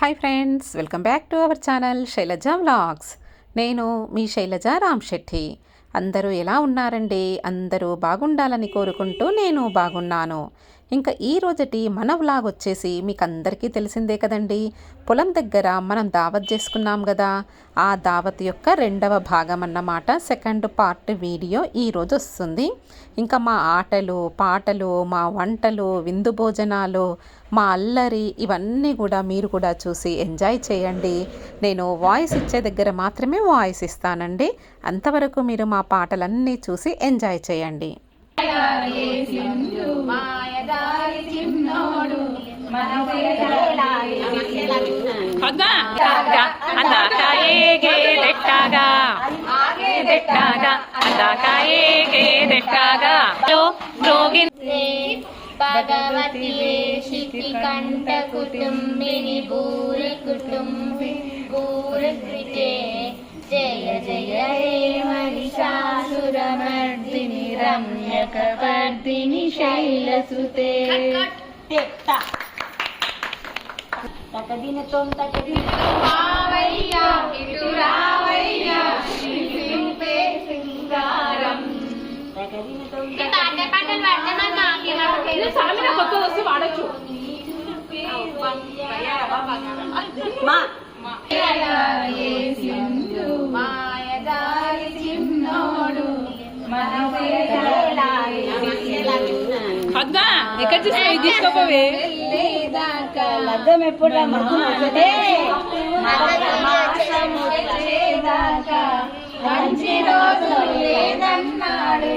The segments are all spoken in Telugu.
Hi friends welcome back to our channel Shailaja vlogs నేను మీ శైలజ రామ్ శెట్టి అందరూ ఎలా ఉన్నారండి? అందరూ బాగుండాలని కోరుకుంటూ నేను బాగున్నాను. ఇంకా ఈ రోజటి మన వ్లాగ్ వచ్చేసి మీకు అందరికీ తెలిసిందే కదండి. పొలం దగ్గర మనం దావత్ చేసుకున్నాం కదా ఆ దావత్ యొక్క రెండవ భాగం అన్నమాట సెకండ్ పార్ట్ వీడియో ఈరోజు వస్తుంది. ఇంకా మా ఆటలు పాటలు మా వంటలు విందు భోజనాలు మా అల్లరి ఇవన్నీ కూడా మీరు కూడా చూసి ఎంజాయ్ చేయండి. నేను వాయిస్ ఇచ్చే దగ్గర మాత్రమే వాయిస్ ఇస్తానండి. అంతవరకు మీరు మా పాటలన్నీ చూసి ఎంజాయ్ చేయండి. దారి చిన్నోడు మనసే అందా కాయేగే కుటుంబిని భూరి కుటుంబి భూరి కృతే జయ జయ హే మహిషాసురమర్దిని రమ్యకవర్దిని శైలసుతే తకదిన తొం తకదిన రావయ్యా ఇటు రావయ్యా శ్రీపే సింగారం తకదిన తొం పాటలు పాడతాను సామిన కొత్త వస్తే వాడచ్చు మాయదారి పద్మా ఎక్కడ చూసినా ఇది తీసుకోపోవే? ఎప్పుడు మంచి రోజు లేదన్నాడు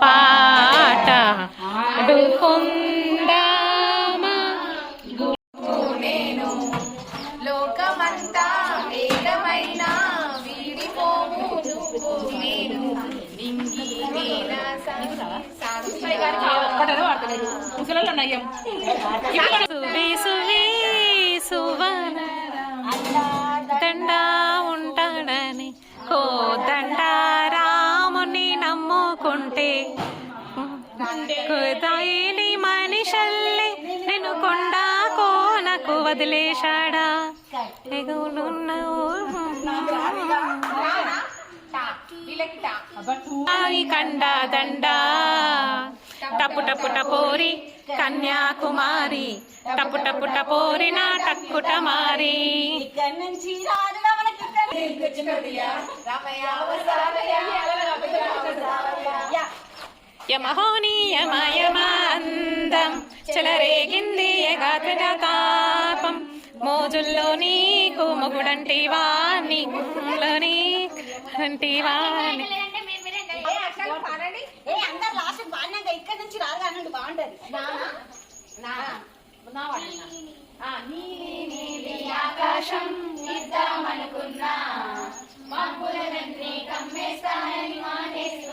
పాట. అడుకుందామా లోకమంతా వేదమైన వీడిపోవు నువ్వు నేను నింగి నేల ముసలలో నయ్యం సువి సువి సువన దండా ఉంటాడని కో దండ రాముని నమ్ముకుంటే కుదాయిని మనిషల్లే నేను కొండ కోనకు వదిలేశాడా? ఎగులున్న కండ దండ. టపు టపు టపోరి కన్యాకుమారి టపు టపు టపోరి నా టక్కుట మారి. యమహోని యమహోనీయమయమాందం అందం చెలరేగింది ఎగాత్ర మోజుల్లో నీకు మొగుడంటి వాణి గుంలోని అంటి వాణి ఇక్కడ నుంచి రాదు అనండి బాగుంటది ఆకాశం ఇద్దామనుకున్నా కమ్మేస్తానని మానేస్తూ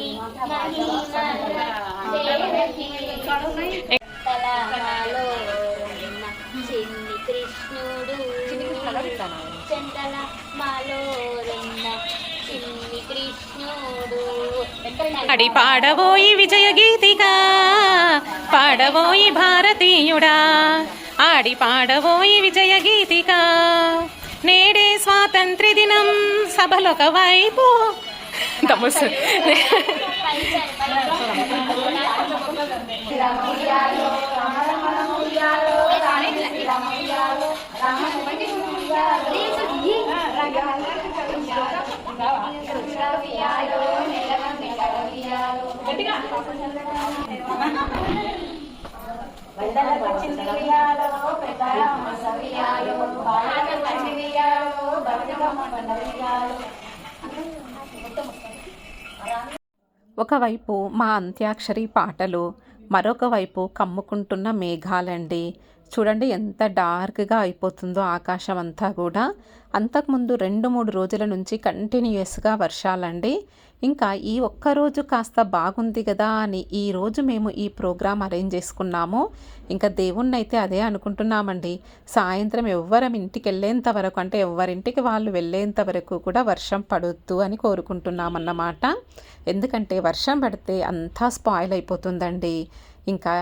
చిన్ని కృష్ణుడు చెంతల మాలో చిన్ని కృష్ణుడు అడి పాడబోయి విజయ గీతిక పాడబోయి భారతీయుడా ఆడి పాడబోయి విజయ గీతిక. నేడే స్వాతంత్ర్య దినం సభలొక వైపు. తమసు పెద్దల పచ్చి వియాలో పెద్దల మస వియాలో బాలక పచ్చి వియాలో బతుకమ్మ పండ వియాలో ఒకవైపు మా అంత్యాక్షరి పాటలు మరొక వైపు కమ్ముకుంటున్న మేఘాలండి. చూడండి ఎంత డార్క్గా అయిపోతుందో ఆకాశం అంతా కూడా. అంతకుముందు రెండు మూడు రోజుల నుంచి కంటిన్యూస్గా వర్షాలండి. ఇంకా ఈ ఒక్క రోజు కాస్త బాగుంది కదా అని ఈరోజు మేము ఈ ప్రోగ్రాం అరేంజ్ చేసుకున్నాము. ఇంకా దేవుణ్ణైతే అదే అనుకుంటున్నామండి. సాయంత్రం ఎవ్వరం ఇంటికి వెళ్ళేంత వరకు అంటే ఎవరింటికి వాళ్ళు వెళ్ళేంత వరకు కూడా వర్షం పడొద్దు అని కోరుకుంటున్నామన్నమాట. ఎందుకంటే వర్షం పడితే అంతా స్పాయిల్ అయిపోతుందండి. ఇంకా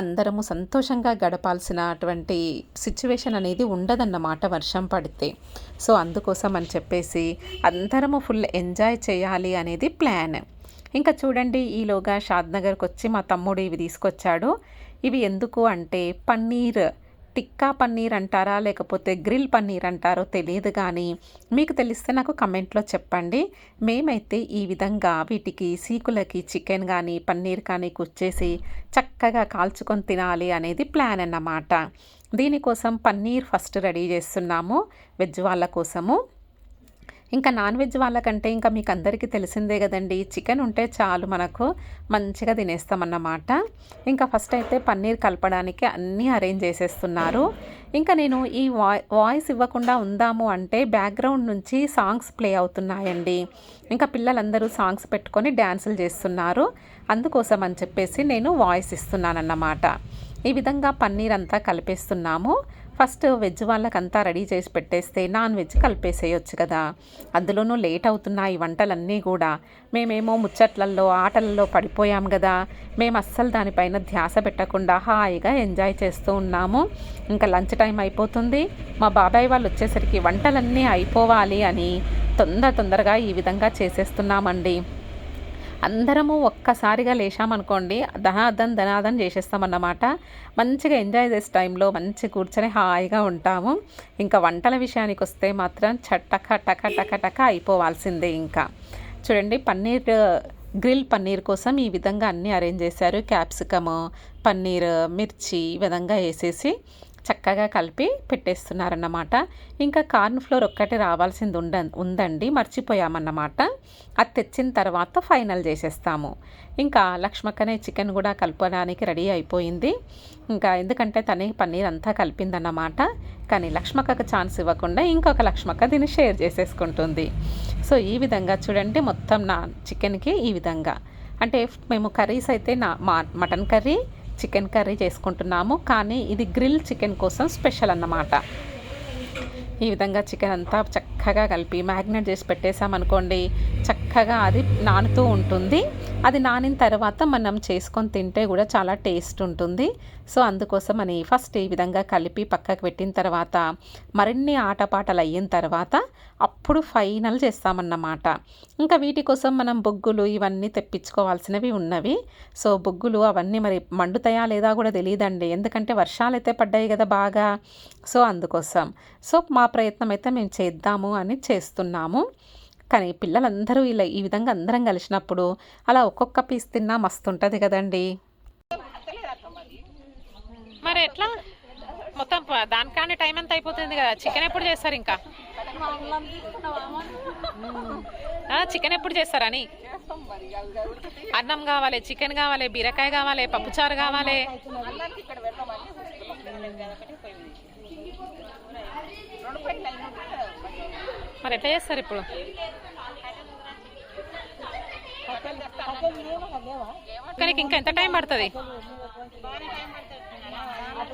అందరము సంతోషంగా గడపాల్సినటువంటి సిచ్యువేషన్ అనేది ఉండదన్నమాట వర్షం పడితే. సో అందుకోసం అని చెప్పేసి అందరము ఫుల్ ఎంజాయ్ చేయాలి అనేది ప్లాన్ ఇంకా చూడండి ఈలోగా షాద్నగర్కి వచ్చి మా తమ్ముడు ఇవి తీసుకొచ్చాడు. ఇవి ఎందుకు అంటే పన్నీర్. టిక్కా పన్నీర్ అంటారా లేకపోతే గ్రిల్ పన్నీర్ అంటారో తెలియదు కానీ మీకు తెలిస్తే నాకు కమెంట్లో చెప్పండి. మేమైతే ఈ విధంగా వీటికి సీకులకి చికెన్ కానీ పన్నీర్ కానీ కుచ్చేసి చక్కగా కాల్చుకొని తినాలి అనేది ప్లాన్ అన్నమాట. దీనికోసం పన్నీర్ ఫస్ట్ రెడీ చేస్తున్నాము వెజ్ వాళ్ళ కోసము. ఇంకా నాన్ వెజ్ వాళ్ళకంటే ఇంకా మీకు అందరికీ తెలిసిందే కదండి. చికెన్ ఉంటే చాలు మనకు. మంచిగా తినేస్తామన్నమాట. ఇంకా ఫస్ట్ అయితే పన్నీర్ కలపడానికి అన్నీ అరేంజ్ చేసేస్తున్నారు. ఇంకా నేను ఈ వాయి వాయిస్ ఇవ్వకుండా ఉందాము అంటే బ్యాక్గ్రౌండ్ నుంచి సాంగ్స్ ప్లే అవుతున్నాయండి. ఇంకా పిల్లలందరూ సాంగ్స్ పెట్టుకొని డ్యాన్సులు చేస్తున్నారు. అందుకోసం అని చెప్పేసి నేను వాయిస్ ఇస్తున్నానన్నమాట. ఈ విధంగా పన్నీర్ అంతా కలిపేస్తున్నాము. ఫస్ట్ వెజ్ వాళ్ళకంతా రెడీ చేసి పెట్టేస్తే నాన్ వెజ్ కలిపేసేయొచ్చు కదా. అందులోనూ లేట్ అవుతున్నాయి వంటలన్నీ కూడా. మేమేమో ముచ్చట్లల్లో ఆటలలో పడిపోయాం కదా. మేము అస్సలు దానిపైన ధ్యాస పెట్టకుండా హాయిగా ఎంజాయ్ చేస్తూ ఉన్నాము. ఇంకా లంచ్ టైం అయిపోతుంది. మా బాబాయ్ వాళ్ళు వచ్చేసరికి వంటలన్నీ అయిపోవాలి అని తొందర తొందరగా ఈ విధంగా చేసేస్తున్నామండి. అందరము ఒక్కసారిగా లేచామనుకోండి ధనాదం ధనాదం చేసేస్తామన్నమాట. మంచిగా ఎంజాయ్ చేసే టైంలో మంచి కూర్చొని హాయిగా ఉంటాము. ఇంకా వంటల విషయానికి వస్తే మాత్రం చట్టక టక టక టక అయిపోవాల్సిందే ఇంకా. చూడండి పన్నీర్ గ్రిల్ పన్నీర్ కోసం ఈ విధంగా అన్నీ అరేంజ్ చేశారు. క్యాప్సికము పన్నీర్ మిర్చి ఈ విధంగా వేసేసి చక్కగా కలిపి పెట్టేస్తున్నారన్నమాట. ఇంకా కార్న్ ఫ్లోర్ ఒక్కటి రావాల్సింది ఉండ ఉందండి. మర్చిపోయామన్నమాట. అది తెచ్చిన తర్వాత ఫైనల్ చేసేస్తాము. ఇంకా లక్ష్మక్కనే చికెన్ కూడా కలపడానికి రెడీ అయిపోయింది. ఇంకా ఎందుకంటే తనే పన్నీర్ అంతా కలిపిందన్నమాట. కానీ లక్ష్మక్కకు ఛాన్స్ ఇవ్వకుండా ఇంకొక లక్ష్మక్క దీన్ని షేర్ చేసేసుకుంటుంది. సో ఈ విధంగా చూడండి మొత్తం నా చికెన్కి ఈ విధంగా. అంటే మేము కర్రీస్ అయితే నా మా మటన్ కర్రీ చికెన్ కర్రీ చేసుకుంటున్నాము. కానీ ఇది గ్రిల్ చికెన్ కోసం స్పెషల్ అన్నమాట. ఈ విధంగా చికెన్ అంతా చక్కగా కలిపి మ్యాగ్నేట్ చేసి పెట్టేసామనుకోండి చక్కగా అది నానుతూ ఉంటుంది. అది నానిన తర్వాత మనం చేసుకొని తింటే కూడా చాలా టేస్ట్ ఉంటుంది. సో అందుకోసం అని ఫస్ట్ ఈ విధంగా కలిపి పక్కకు పెట్టిన తర్వాత మరిన్ని ఆటపాటలు అయిన తర్వాత అప్పుడు ఫైనల్ చేస్తామన్నమాట. ఇంకా వీటి కోసం మనం బొగ్గులు ఇవన్నీ తెప్పించుకోవాల్సినవి ఉన్నవి. సో బొగ్గులు అవన్నీ మరి మండుతాయా లేదా కూడా తెలియదండి ఎందుకంటే వర్షాలు అయితే పడ్డాయి కదా బాగా. సో అందుకోసం. సో మా ప్రయత్నం అయితే మేము చేద్దాము అని చేస్తున్నాము. కానీ పిల్లలందరూ ఇలా ఈ విధంగా అందరం కలిసినప్పుడు అలా ఒక్కొక్క పీస్ తిన్నా మస్తు ఉంటుంది కదండి. మరి ఎట్లా? మొత్తం ప- టైం ఎంత అయిపోతుంది కదా? చికెన్ ఎప్పుడు చేస్తారు ఇంకా? చికెన్ ఎప్పుడు చేస్తారని అన్నం కావాలి చికెన్ కావాలి బీరకాయ కావాలి పప్పుచారు కావాలి. మరి ఎట్లా చేస్తారు ఇప్పుడు? కానీ ఇంకా ఎంత టైం పడుతుంది?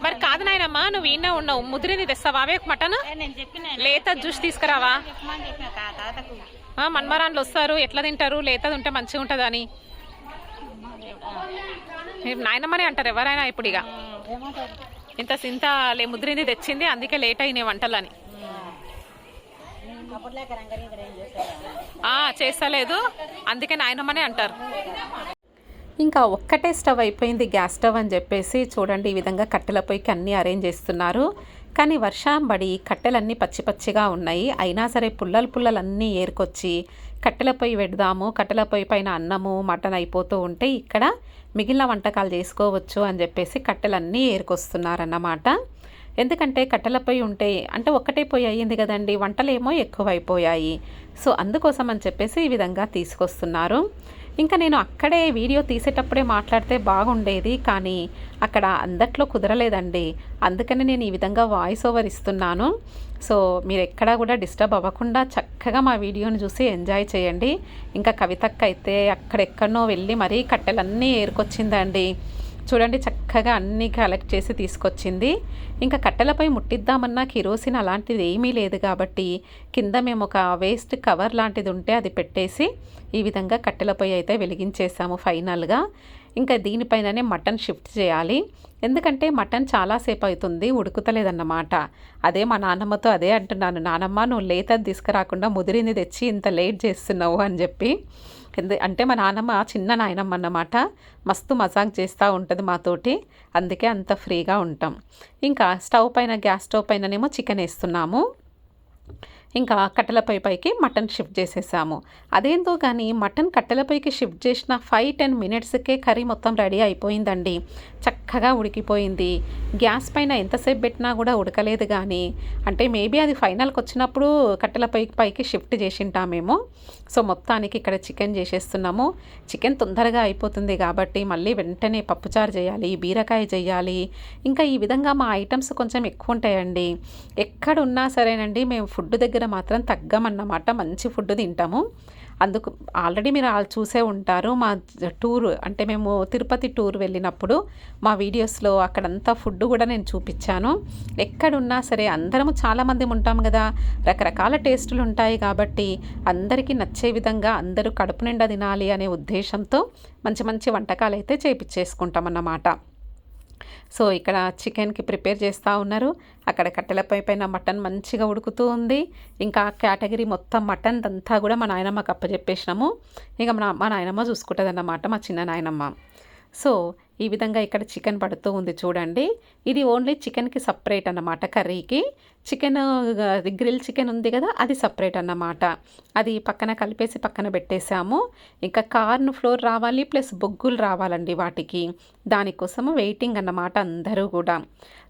మరి కాదు నాయనమ్మా నువ్వు ఈయన ఉండవు ముదిరింది తెస్తావా? అవే ఒక మటన్ లేత జ్యూస్ తీసుకురావా? మన్మరాన్లు వస్తారు. ఎట్లా తింటారు? లేతది ఉంటే మంచిగా ఉంటుంది అని. నాయనమ్మనే అంటారు ఎవరైనా ఇప్పుడు ఇక. ఇంత సింత లే ముదిరింది తెచ్చింది అందుకే లేట్ అయినాయి వంటలని అప్పట్లేక రంగరి ఇక్కడ ఏం చేస్తారా ఆ చేస్తలేదు. అందుకే నాయనమ్మనే అంటారు. ఇంకా ఒక్కటే స్టవ్ అయిపోయింది గ్యాస్ స్టవ్ అని చెప్పేసి చూడండి ఈ విధంగా కట్టెల పొయ్యికి అన్నీ అరేంజ్ చేస్తున్నారు. కానీ వర్షం పడి కట్టెలన్నీ పచ్చి పచ్చిగా ఉన్నాయి. అయినా సరే పుల్లలు పుల్లలన్నీ ఏరుకొచ్చి కట్టెల పొయ్యి పెడదాము కట్టెల పొయ్యి పైన అన్నము మటన్ అయిపోతూ ఉంటే ఇక్కడ మిగిలిన వంటకాలు చేసుకోవచ్చు అని చెప్పేసి కట్టెలన్నీ ఏరుకొస్తున్నారన్నమాట. ఎందుకంటే కట్టెల పొయ్యి ఉంటే అంటే ఒక్కటే పొయ్యి అయ్యింది కదండి వంటలేమో ఎక్కువైపోయాయి. సో అందుకోసం అని చెప్పేసి ఈ విధంగా తీసుకొస్తున్నారు. ఇంకా నేను అక్కడే వీడియో తీసేటప్పుడే మాట్లాడితే బాగుండేది కానీ అక్కడ అందట్లో కుదరలేదండి. అందుకని నేను ఈ విధంగా వాయిస్ ఓవర్ ఇస్తున్నాను. సో మీరు ఎక్కడా కూడా డిస్టర్బ్ అవ్వకుండా చక్కగా మా వీడియోని చూసి ఎంజాయ్ చేయండి. ఇంకా కవితక్క అయితే అక్కడెక్కడనో వెళ్ళి మరీ కట్టెలన్నీ ఏరుకొచ్చిందండి. చూడండి చక్కగా అన్నీ కలెక్ట్ చేసి తీసుకొచ్చింది. ఇంకా కట్టెలపై ముట్టిద్దామన్నా కిరోసిన్ అలాంటిది ఏమీ లేదు కాబట్టి కింద మేము ఒక వేస్ట్ కవర్ లాంటిది ఉంటే అది పెట్టేసి ఈ విధంగా కట్టెలపై అయితే వెలిగించేసాము ఫైనల్గా. ఇంకా దీనిపైననే మటన్ షిఫ్ట్ చేయాలి. ఎందుకంటే మటన్ చాలాసేపు అవుతుంది ఉడుకుతలేదన్నమాట. అదే మా నాన్నమ్మతో అదే అంటున్నాను నానమ్మ నువ్వు లేతది తీసుకురాకుండా ముదిరింది తెచ్చి ఇంత లేట్ చేస్తున్నావు అని చెప్పి. అంటే మా నాన్నమ్మ చిన్న నాయనమ్మ అన్నమాట. మస్తు మజాక్ చేస్తూ ఉంటుంది మాతోటి. అందుకే అంత ఫ్రీగా ఉంటాం. ఇంకా స్టవ్ పైన గ్యాస్ స్టవ్ పైననేమో చికెన్ వేస్తున్నాము. ఇంకా కట్టెలపై పైకి మటన్ షిఫ్ట్ చేసేసాము. అదేందో కానీ మటన్ కట్టెలపైకి షిఫ్ట్ చేసిన ఫైవ్ టెన్ మినిట్స్కే కర్రీ మొత్తం రెడీ అయిపోయిందండి. చక్కగా ఉడికిపోయింది. గ్యాస్ పైన ఎంతసేపు పెట్టినా కూడా ఉడకలేదు కానీ అంటే మేబీ అది ఫైనల్కి వచ్చినప్పుడు కట్టెలపై పైకి షిఫ్ట్ చేసింటామేమో. సో మొత్తానికి ఇక్కడ చికెన్ చేసేస్తున్నాము. చికెన్ తొందరగా అయిపోతుంది కాబట్టి మళ్ళీ వెంటనే పప్పుచారు చేయాలి బీరకాయ చేయాలి. ఇంకా ఈ విధంగా మా ఐటమ్స్ కొంచెం ఎక్కువ ఉంటాయండి. ఎక్కడున్నా సరేనండి మేము ఫుడ్ దగ్గర మాత్రం తగ్గమన్నమాట. మంచి ఫుడ్ తింటాము. అందుకు ఆల్రెడీ మీరు చూసే ఉంటారు. మా టూర్ అంటే మేము తిరుపతి టూర్ వెళ్ళినప్పుడు మా వీడియోస్లో అక్కడంతా ఫుడ్ కూడా నేను చూపించాను. ఎక్కడున్నా సరే అందరము చాలామంది ఉంటాం కదా. రకరకాల టేస్టులు ఉంటాయి కాబట్టి అందరికీ నచ్చే విధంగా అందరూ కడుపు నిండా తినాలి అనే ఉద్దేశంతో మంచి మంచి వంటకాలు అయితే చేపించేసుకుంటాం అన్నమాట సో ఇక్కడ చికెన్కి ప్రిపేర్ చేస్తూ ఉన్నారు. అక్కడ కట్టెలపై పైన మటన్ మంచిగా ఉడుకుతూ ఉంది. ఇంకా కేటగిరీ మొత్తం మటన్ అంతా కూడా మా నాయనమ్మకి అప్పచెప్పేసినాము. ఇక మా మా నాయనమ్మ చూసుకుంటుంది అన్నమాట మా చిన్న నాయనమ్మ. సో ఈ విధంగా ఇక్కడ చికెన్ పడుతూ ఉంది చూడండి. ఇది ఓన్లీ చికెన్కి సపరేట్ అన్నమాట కర్రీకి. చికెన్ గ్రిల్ చికెన్ ఉంది కదా అది సపరేట్ అన్నమాట. అది పక్కన కలిపేసి పక్కన పెట్టేశాము. ఇంకా కార్న్ ఫ్లోర్ రావాలి ప్లస్ బొగ్గులు రావాలండి వాటికి. దానికోసము వెయిటింగ్ అన్నమాట అందరూ కూడా.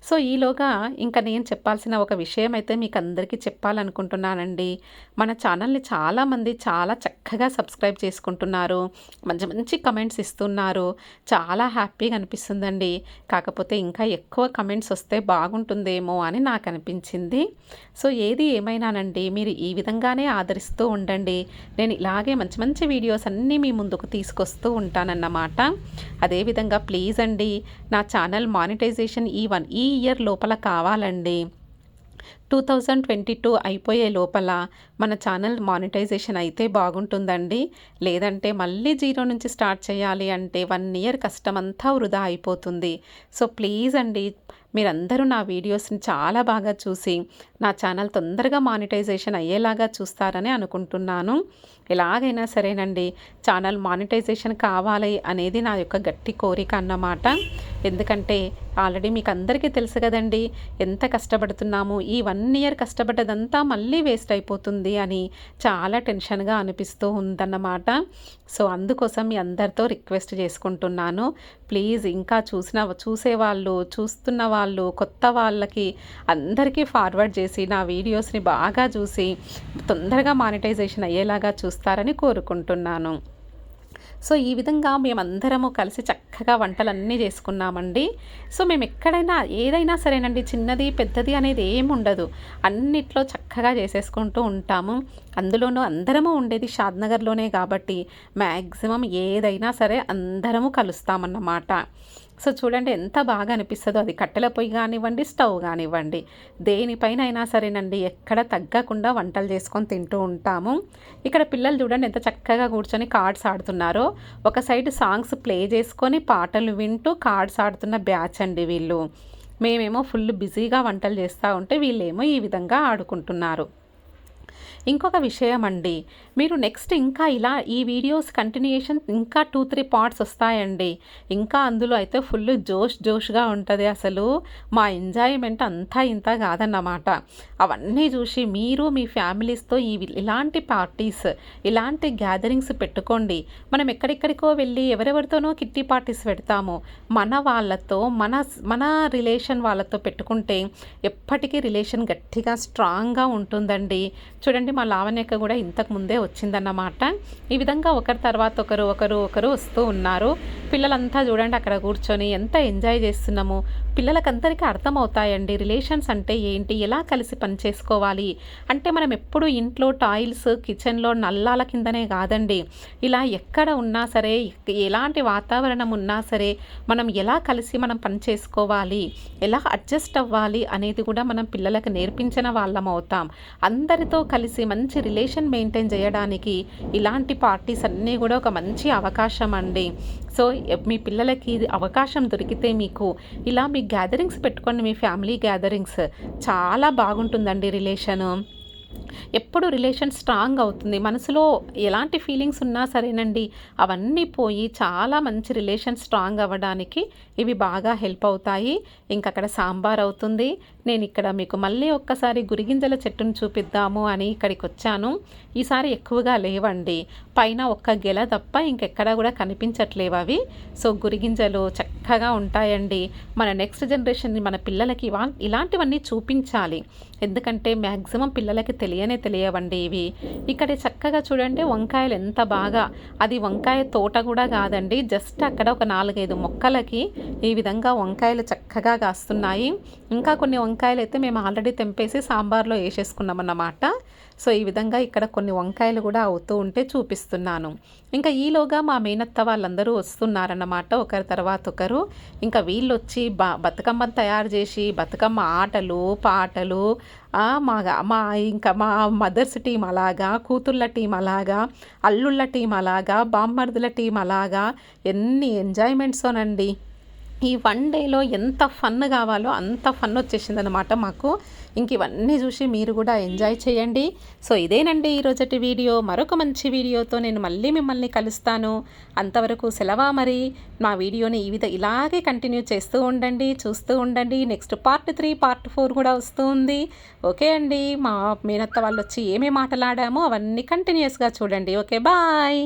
సో ఈలోగా ఇంకా నేను చెప్పాల్సిన ఒక విషయం అయితే మీకు అందరికీ చెప్పాలనుకుంటున్నానండి. మన ఛానల్ని చాలామంది చాలా చక్కగా సబ్స్క్రైబ్ చేసుకుంటున్నారు. మంచి మంచి కమెంట్స్ ఇస్తున్నారు. చాలా హ్యాపీ హ్యాపీగా అనిపిస్తుందండి. కాకపోతే ఇంకా ఎక్కువ కమెంట్స్ వస్తే బాగుంటుందేమో అని నాకు అనిపించింది. సో ఏది ఏమైనానండి మీరు ఈ విధంగానే ఆదరిస్తూ ఉండండి. నేను ఇలాగే మంచి మంచి వీడియోస్ అన్నీ మీ ముందుకు తీసుకొస్తూ ఉంటానన్నమాట. అదేవిధంగా ప్లీజ్ అండి నా ఛానల్ మానిటైజేషన్ ఈ వన్ ఈ ఇయర్ లోపల కావాలండి. టూ థౌజండ్ ట్వంటీ టూ అయిపోయే లోపల మన ఛానల్ మానిటైజేషన్ అయితే బాగుంటుందండి. లేదంటే మళ్ళీ జీరో నుంచి స్టార్ట్ చేయాలి అంటే వన్ ఇయర్ కష్టమంతా వృధా అయిపోతుంది. సో ప్లీజ్ అండి మీరందరూ నా వీడియోస్ని చాలా బాగా చూసి నా ఛానల్ తొందరగా మానిటైజేషన్ అయ్యేలాగా చూస్తారని అనుకుంటున్నాను. ఎలాగైనా సరేనండి ఛానల్ మానిటైజేషన్ కావాలి అనేది నా యొక్క గట్టి కోరిక అన్నమాట. ఎందుకంటే ఆల్రెడీ మీకు అందరికీ తెలుసు కదండి ఎంత కష్టపడుతున్నాము ఈ వన్ ఇయర్ కష్టపడ్డదంతా మళ్ళీ వేస్ట్ అయిపోతుంది అని చాలా టెన్షన్గా అనిపిస్తూ ఉందన్నమాట. సో అందుకోసం మీ అందరితో రిక్వెస్ట్ చేసుకుంటున్నాను. ప్లీజ్ ఇంకా చూసిన చూసేవాళ్ళు చూస్తున్న వాళ్ళు కొత్త వాళ్ళకి అందరికీ ఫార్వర్డ్ చేసి నా వీడియోస్ని బాగా చూసి తొందరగా మానిటైజేషన్ అయ్యేలాగా చూస్తారని కోరుకుంటున్నాను. సో ఈ విధంగా మేమందరము కలిసి చక్కగా వంటలన్నీ చేసుకున్నామండి. సో మేము ఎక్కడైనా ఏదైనా సరేనండి చిన్నది పెద్దది అనేది ఏమి ఉండదు. అన్నిట్లో చక్కగా చేసేసుకుంటూ ఉంటాము. అందులోనూ అందరము ఉండేది షాద్నగర్లోనే కాబట్టి మ్యాక్సిమం ఏదైనా సరే అందరము కలుస్తామన్నమాట. సో చూడండి ఎంత బాగా అనిపిస్తుందో. అది కట్టెల పొయ్యి కానివ్వండి స్టవ్ కానివ్వండి. దేనిపైన అయినా సరేనండి ఎక్కడ తగ్గకుండా వంటలు చేసుకొని తింటూ ఉంటాము. ఇక్కడ పిల్లలు చూడండి ఎంత చక్కగా కూర్చొని కార్డ్స్ ఆడుతున్నారో. ఒక సైడ్ సాంగ్స్ ప్లే చేసుకొని పాటలు వింటూ కార్డ్స్ ఆడుతున్న బ్యాచ్ అండి వీళ్ళు. మేమేమో ఫుల్ బిజీగా వంటలు చేస్తూ ఉంటే వీళ్ళేమో ఈ విధంగా ఆడుకుంటున్నారు. ఇంకొక విషయం అండి. మీరు నెక్స్ట్ ఇంకా ఇలా ఈ వీడియోస్ కంటిన్యూషన్ ఇంకా టూ త్రీ పార్ట్స్ వస్తాయండి. ఇంకా అందులో అయితే ఫుల్ జోష్ జోష్గా ఉంటుంది అసలు. మా ఎంజాయ్మెంట్ అంతా ఇంత కాదన్నమాట. అవన్నీ చూసి మీరు మీ ఫ్యామిలీస్తో ఈ ఇలాంటి పార్టీస్ ఇలాంటి గ్యాదరింగ్స్ పెట్టుకోండి. మనం ఎక్కడెక్కడికో వెళ్ళి ఎవరెవరితోనో కిట్టి పార్టీస్ పెడతాము. మన వాళ్ళతో మన మన రిలేషన్ వాళ్ళతో పెట్టుకుంటే ఎప్పటికీ రిలేషన్ గట్టిగా స్ట్రాంగ్గా ఉంటుందండి. చూడండి మా లావణ్యక కూడా ఇంతకు ముందే వచ్చిందన్నమాట. ఈ విధంగా ఒకరి తర్వాత ఒకరు ఒకరు ఒకరు వస్తూ ఉన్నారు. పిల్లలంతా చూడండి అక్కడ కూర్చొని ఎంత ఎంజాయ్ చేస్తున్నాము. పిల్లలకందరికీ అర్థమవుతాయండి రిలేషన్స్ అంటే ఏంటి ఎలా కలిసి పని చేసుకోవాలి అంటే మనం ఎప్పుడు ఇంట్లో టాయిల్స్ కిచెన్లో నల్లాల కిందనే కాదండి. ఇలా ఎక్కడ ఉన్నా సరే ఎలాంటి వాతావరణం ఉన్నా సరే మనం ఎలా కలిసి మనం పని చేసుకోవాలి ఎలా అడ్జస్ట్ అవ్వాలి అనేది కూడా మనం పిల్లలకు నేర్పించిన వాళ్ళం అవుతాం. అందరితో కలిసి మంచి రిలేషన్ మెయింటైన్ చేయడానికి ఇలాంటి పార్టీస్ అన్నీ కూడా ఒక మంచి అవకాశం అండి. సో మీ పిల్లలకి ఇది అవకాశం దొరికితే మీకు ఇలా మీ గ్యాదరింగ్స్ పెట్టుకోండి మీ ఫ్యామిలీ గ్యాదరింగ్స్ చాలా బాగుంటుందండి రిలేషను. ఎప్పుడు రిలేషన్ స్ట్రాంగ్ అవుతుంది. మనసులో ఎలాంటి ఫీలింగ్స్ ఉన్నా సరేనండి అవన్నీ పోయి చాలా మంచి రిలేషన్ స్ట్రాంగ్ అవ్వడానికి ఇవి బాగా హెల్ప్ అవుతాయి. ఇంక అక్కడ సాంబార్ అవుతుంది. నేను ఇక్కడ మీకు మళ్ళీ ఒక్కసారి గురిగింజల చెట్టును చూపిద్దాము అని ఇక్కడికి వచ్చాను. ఈసారి ఎక్కువగా లేవండి. పైన ఒక్క గెల తప్ప ఇంకెక్కడా కూడా కనిపించట్లేవు అవి. సో గురిగింజలు చక్కగా ఉంటాయండి. మన నెక్స్ట్ జనరేషన్ మన పిల్లలకి ఇలాంటివన్నీ చూపించాలి. ఎందుకంటే మ్యాక్సిమం పిల్లలకి తెలియనే తెలియవండి ఇవి. ఇక్కడ చక్కగా చూడండి వంకాయలు ఎంత బాగా. అది వంకాయ తోట కూడా కాదండి. జస్ట్ అక్కడ ఒక నాలుగైదు మొక్కలకి ఈ విధంగా వంకాయలు చక్కగా కాస్తున్నాయి. ఇంకా కొన్ని వంకాయలు అయితే మేము ఆల్రెడీ తెంపేసి సాంబార్లో వేసేసుకున్నాం అన్నమాట సో ఈ విధంగా ఇక్కడ కొన్ని వంకాయలు కూడా అవుతూ ఉంటే చూపిస్తున్నాను. ఇంకా ఈలోగా మా మేనత్త వాళ్ళందరూ వస్తున్నారన్నమాట. ఒకరి తర్వాత ఒకరు. ఇంకా వీళ్ళు వచ్చి బ బతుకమ్మను తయారు చేసి బతుకమ్మ ఆటలు పాటలు మా మా ఇంకా మా మదర్స్ టీం అలాగా కూతుళ్ళ టీం అలాగా అల్లుళ్ళ టీం అలాగా బామ్మర్దుల టీం అలాగా ఎన్ని ఎంజాయ్మెంట్సోనండి ఈ వన్ డేలో ఎంత ఫన్ కావాలో అంత ఫన్ వచ్చేసిందనమాట మాకు. ఇంక ఇవన్నీ చూసి మీరు కూడా ఎంజాయ్ చేయండి. సో ఇదేనండి ఈరోజటి వీడియో. మరొక మంచి వీడియోతో నేను మళ్ళీ మిమ్మల్ని కలుస్తాను. అంతవరకు సెలవా మరి? నా వీడియోని ఈ విధ ఇలాగే కంటిన్యూ చేస్తూ ఉండండి చూస్తూ ఉండండి. Next part three part four కూడా వస్తూ ఉంది. ఓకే అండి. మా మేనత్త వాళ్ళు వచ్చి ఏమేమి మాటలాడామో అవన్నీ కంటిన్యూస్గా చూడండి. Okay bye.